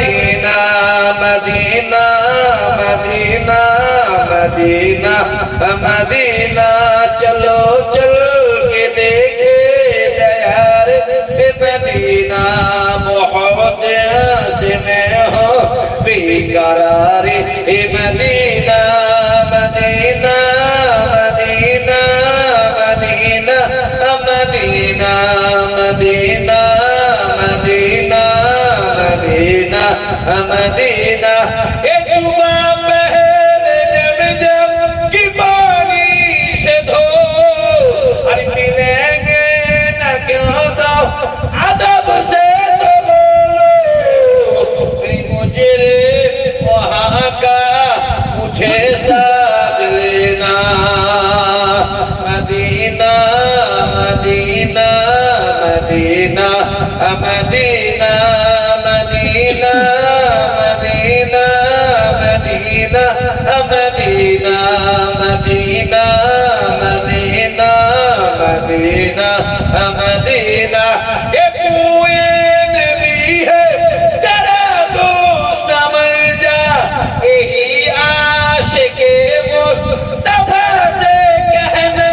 Medina Medina Medina Medina Medina. চলো, চল কে দেখে দয়ার মদিনা মোহাম্মদ আসিনে হো, বেকারারে Medina مدینہ اے جبا پہر جب جب کی پانی سے دھو ارے ملیں گے نہ کیوں تو عدب سے تو بولو پھر مجھے وہاں کا مجھے ساتھ لینا مدینہ مدینہ مدینہ مدینہ Medina Medina Medina Medina Medina. ये कुएँ नबी है, जरा दो समझ जा। यही आशिके मुस्तफ़ा से कहना,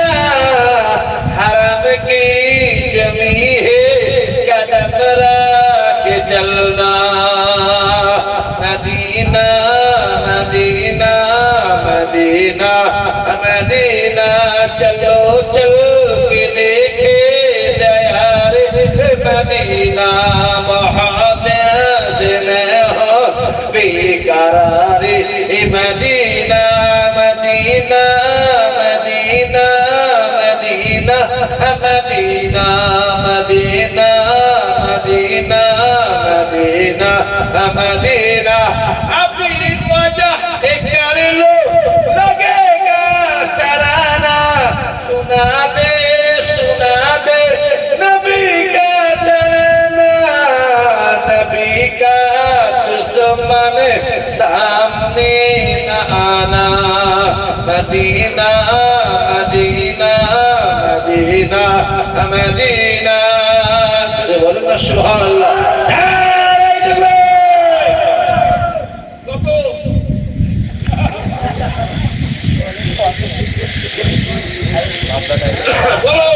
हरम की जमी है चलना मदीना मदीना चलो चल के देखे दयार मदीना बहुत से मैं हो बेकरार Medina Medina Medina Medina Medina Medina Medina Medina Medina अपनी वजह দুশ্মনের সামনে আনা মদিনা মদিনা মদিনা মদিনা। বলুন না সুবহানাল্লাহ। বলো।